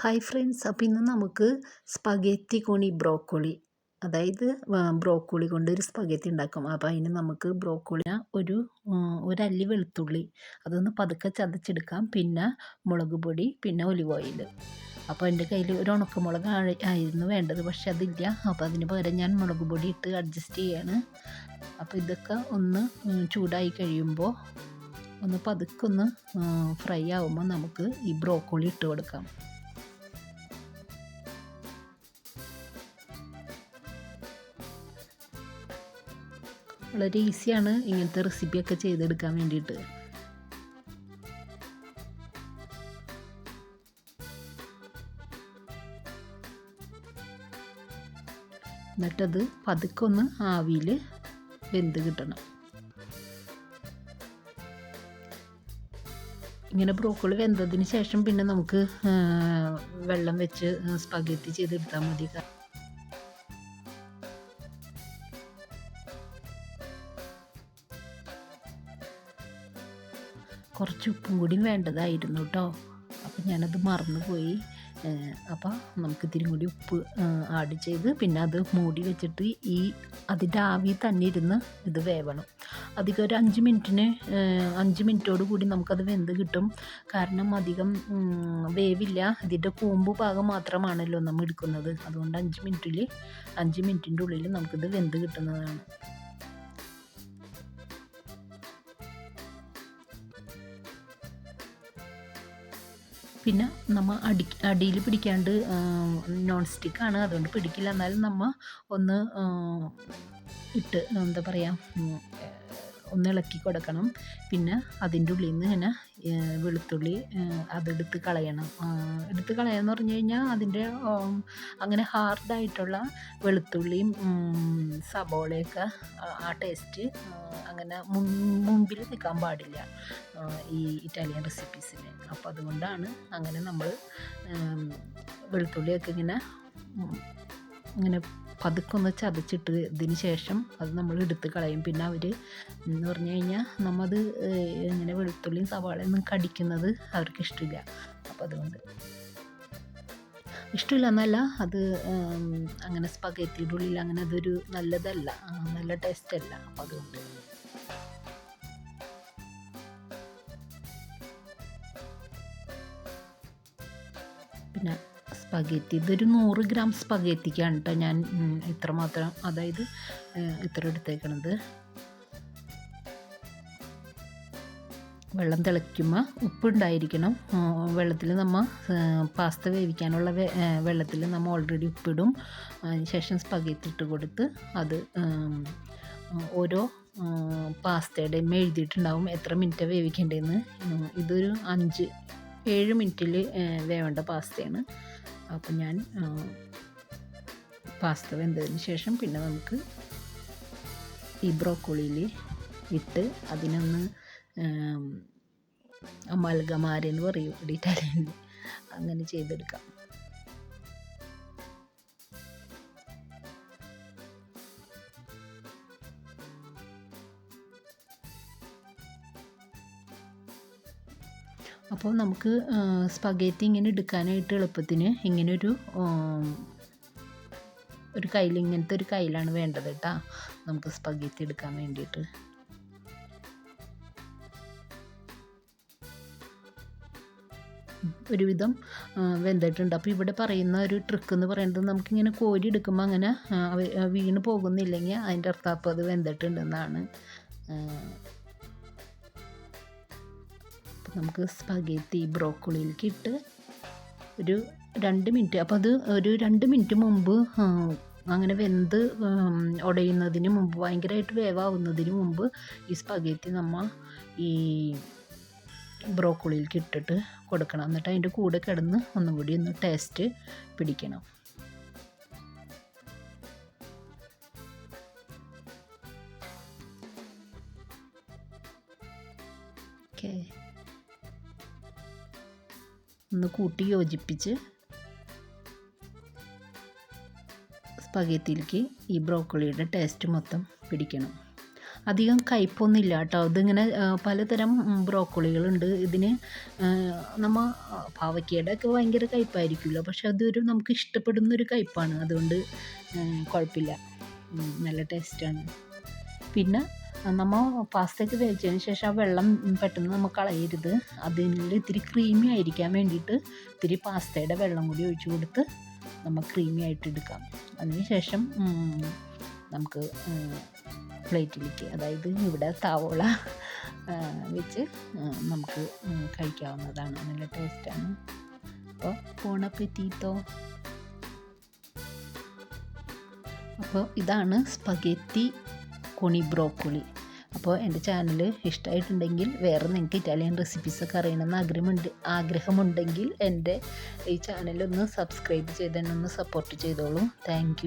Hi friends അപ്പോൾ ഇന്ന് നമുക്ക് സ്പഗെത്തി കോണി ബ്രോക്കോളി അതായത് ബ്രോക്കോളി കൊണ്ട് ഒരു സ്പഗെത്തി ഉണ്ടാക്കും. അപ്പോൾ അതിന് നമുക്ക് ബ്രോക്കോളി ഒരു ഒരല്ലി വെളുത്തുള്ളി. അതൊന്ന് പതുക്കെ ചതച്ചെടുക്കാം. പിന്നെ മുളക് പൊടി പിന്നെ ഒലിവ് ഓയിൽ അപ്പോൾ എന്റെ കയ്യിൽ ഒരു ഉണക്കമുളക് ആയിരുന്നു വേണ്ടത് പക്ഷേ അതില്ല. അപ്പോൾ അതിന് പകരം ഞാൻ മുളക് പൊടി ഇട്ട് അഡ്ജസ്റ്റ് ചെയ്യാണ്. അപ്പോൾ ഇതൊക്കെ ഒന്ന് ചൂടായി കഴിയുമ്പോൾ ഒന്ന് പതുക്കൊന്ന് ഫ്രൈ ആവുമ്പോൾ നമുക്ക് ഈ ബ്രോക്കോളി ഇട്ട് കൊടുക്കാം. വളരെ ഈസിയാണ് ഇങ്ങനത്തെ റെസിപ്പിയൊക്കെ ചെയ്തെടുക്കാൻ വേണ്ടിയിട്ട്. എന്നിട്ടത് പതുക്കെ ഒന്ന് ആവിയിൽ വെന്ത് കിട്ടണം. ഇങ്ങനെ ബ്രോക്കോളി വെന്തതിന് ശേഷം പിന്നെ നമുക്ക് വെള്ളം വെച്ച് സ്പഗെത്തി ചെയ്തെടുത്താൽ മതി. കുറച്ച് ഉപ്പും കൂടി വേണ്ടതായിരുന്നു കേട്ടോ അപ്പം ഞാനത് മറന്നുപോയി. അപ്പോൾ നമുക്ക് ഇത്തിരി കൂടി ഉപ്പ് ആഡ് ചെയ്ത് പിന്നെ അത് മൂടി വെച്ചിട്ട് ഈ അതിന്റെ ആവി തന്നെ ഇരുന്ന് ഇത് വേവണം. അധികം ഒരു അഞ്ച് മിനിറ്റിന് അഞ്ച് മിനിറ്റോട് കൂടി നമുക്കത് വെന്ത് കിട്ടും. കാരണം അധികം വേവില്ല. ഇതിന്റെ കൂമ്പ് ഭാഗം മാത്രമാണല്ലോ നമ്മൾ എടുക്കുന്നത്. അതുകൊണ്ട് അഞ്ച് മിനിറ്റിൽ അഞ്ച് മിനിറ്റിന്റെ ഉള്ളിൽ നമുക്കിത് വെന്ത് കിട്ടുന്നതാണ്. പിന്നെ നമ്മൾ അടി അടിയിൽ പിടിക്കാണ്ട് നോൺ സ്റ്റിക്കാണ് അതുകൊണ്ട് പിടിക്കില്ല. എന്നാലും നമ്മൾ ഒന്ന് ഇട്ട് എന്താ പറയുക ഒന്ന് ഇളക്കി കൊടുക്കണം. പിന്നെ അതിന്റെ ഉള്ളിൽ നിന്ന് ഇങ്ങനെ വെളുത്തുള്ളി അതെടുത്ത് കളയണം. എടുത്ത് കളയാന്ന് പറഞ്ഞു കഴിഞ്ഞാൽ അതിന്റെ അങ്ങനെ ഹാർഡായിട്ടുള്ള വെളുത്തുള്ളിയും സബോളയൊക്കെ ആ ടേസ്റ്റ് അങ്ങനെ മുമ്പിൽ നിൽക്കാൻ പാടില്ല ഈ ഇറ്റാലിയൻ റെസിപ്പീസിൽ അപ്പോൾ അതുകൊണ്ടാണ് അങ്ങനെ നമ്മൾ വെളുത്തുള്ളിയൊക്കെ ഇങ്ങനെ ഇങ്ങനെ പതുക്കൊന്ന് ചതച്ചിട്ട് ഇതിന് ശേഷം അത് നമ്മൾ എടുത്ത് കളയും. പിന്നെ അവർ എന്ന് പറഞ്ഞു കഴിഞ്ഞാൽ നമ്മത് ഇങ്ങനെ വെളുത്തുള്ളിയും സവാളയൊന്നും കടിക്കുന്നത് അവർക്ക് ഇഷ്ടമില്ല അപ്പോൾ അതുകൊണ്ട്. ഇഷ്ടമില്ല എന്നല്ല അത് അങ്ങനെ സ്പഗത്തിയുടെ ഉള്ളിൽ അങ്ങനെ അതൊരു നല്ലതല്ല നല്ല ടേസ്റ്റ് അല്ല. അപ്പോൾ അതുകൊണ്ട്. പിന്നെ സ്പഗേത്തി ഇതൊരു നൂറ് ഗ്രാം സ്പഗേത്തിക്കാണ് കേട്ടോ ഞാൻ ഇത്രമാത്രം അതായത് ഇത്ര എടുത്തേക്കണത്. വെള്ളം തിളയ്ക്കുമ്പോൾ ഉപ്പുണ്ടായിരിക്കണം വെള്ളത്തിൽ നമ്മൾ പാസ്ത വേവിക്കാനുള്ള വെള്ളത്തിൽ നമ്മൾ ഓൾറെഡി ഉപ്പിടും. ശേഷം സ്പഗേത്തി ഇട്ട് കൊടുത്ത് അത് ഓരോ പാസ്തയുടെയും എഴുതിയിട്ടുണ്ടാവും എത്ര മിനിറ്റ് വേവിക്കേണ്ടതെന്ന് ഇതൊരു അഞ്ച് ഏഴ് മിനിറ്റിൽ വേവേണ്ട പാസ്തയാണ്. അപ്പം ഞാൻ പാസ്ത വെന്തതിന് ശേഷം പിന്നെ നമുക്ക് ഈ ബ്രോക്കോളിയിൽ ഇട്ട് അതിനൊന്ന് അമൽഗമാരെന്ന് പറയും ഇറ്റാലിയനിൽ അങ്ങനെ ചെയ്തെടുക്കാം. അപ്പോൾ നമുക്ക് സ്പഗേറ്റി ഇങ്ങനെ എടുക്കാനായിട്ട് എളുപ്പത്തിന് ഇങ്ങനൊരു ഒരു കയ്യിൽ ഇങ്ങനത്തെ ഒരു കയ്യിലാണ് വേണ്ടത് കേട്ടോ. നമുക്ക് സ്പഗേറ്റി എടുക്കാൻ വേണ്ടിയിട്ട്. ഒരുവിധം വെന്തിട്ടുണ്ട്. അപ്പോൾ ഇവിടെ പറയുന്ന ഒരു ട്രിക്ക് എന്ന് പറയുന്നത് നമുക്കിങ്ങനെ കോരി എടുക്കുമ്പോൾ അങ്ങനെ വീണ് പോകുന്നില്ലെങ്കിൽ അതിന്റെ അർത്ഥം അപ്പോൾ അത് വെന്തിട്ടുണ്ടെന്നാണ്. നമുക്ക് സ്പഗേത്തി ബ്രോക്കോളിയിലേക്ക് ഇട്ട് ഒരു രണ്ട് മിനിറ്റ് അപ്പോൾ അത് ഒരു രണ്ട് മിനിറ്റ് മുമ്പ് അങ്ങനെ വെന്ത് ഉടയുന്നതിന് മുമ്പ് ഭയങ്കരമായിട്ട് വേവാവുന്നതിന് മുമ്പ് ഈ സ്പഗേത്തി നമ്മൾ ഈ ബ്രോക്കോളിയിലേക്ക് ഇട്ടിട്ട് കൊടുക്കണം. എന്നിട്ട് അതിന്റെ കൂടെ കിടന്ന് ഒന്നും കൂടി ഒന്ന് ടേസ്റ്റ് പിടിക്കണം. ഓക്കേ ഒന്ന് കൂട്ടി യോജിപ്പിച്ച് സ്പഗത്തിയിലേക്ക് ഈ ബ്രോക്കോളിയുടെ ടേസ്റ്റ് മൊത്തം പിടിക്കണം. അധികം കയ്പൊന്നുമില്ല കേട്ടോ. ഇതിങ്ങനെ പലതരം ബ്രോക്കോളികളുണ്ട്. ഇതിന് നമ്മൾ പാവയ്ക്കയുടെ ഒക്കെ ഭയങ്കര കയ്പായിരിക്കുമല്ലോ. പക്ഷെ അതൊരു നമുക്ക് ഇഷ്ടപ്പെടുന്ന ഒരു കയ്പാണ്. അതുകൊണ്ട് കുഴപ്പമില്ല. നല്ല ടേസ്റ്റാണ്. പിന്നെ നമ്മൾ പാസ്തയ്ക്ക് തേച്ചതിന് ശേഷം ആ വെള്ളം പെട്ടെന്ന് നമ്മൾ കളയരുത്. അതിൽ ഇത്തിരി ക്രീമി ആയിരിക്കാൻ വേണ്ടിയിട്ട് ഇത്തിരി പാസ്തയുടെ വെള്ളം കൂടി ഒഴിച്ചു കൊടുത്ത് നമ്മൾ ക്രീമി ആയിട്ട് എടുക്കാം. അതിന് ശേഷം നമുക്ക് പ്ലേറ്റിലേക്ക് അതായത് ഇവിടെ താവോള വെച്ച് നമുക്ക് കഴിക്കാവുന്നതാണ്. നല്ല ടേസ്റ്റാണ് അപ്പോൾ പോണപ്പെത്തീത്തോ അപ്പോൾ ഇതാണ് സ്പഗെത്തി കൊണി ബ്രോക്കോളി. അപ്പോൾ എന്റെ ചാനൽ ഇഷ്ടമായിട്ടുണ്ടെങ്കിൽ വേറെ നിങ്ങൾക്ക് ഇറ്റാലിയൻ റെസിപ്പീസൊക്കെ അറിയണമെന്ന് ആഗ്രഹമുണ്ട് ആഗ്രഹമുണ്ടെങ്കിൽ എന്റെ ഈ ചാനലൊന്ന് സബ്സ്ക്രൈബ് ചെയ്ത് ഒന്ന് സപ്പോർട്ട് ചെയ്തോളൂ. താങ്ക്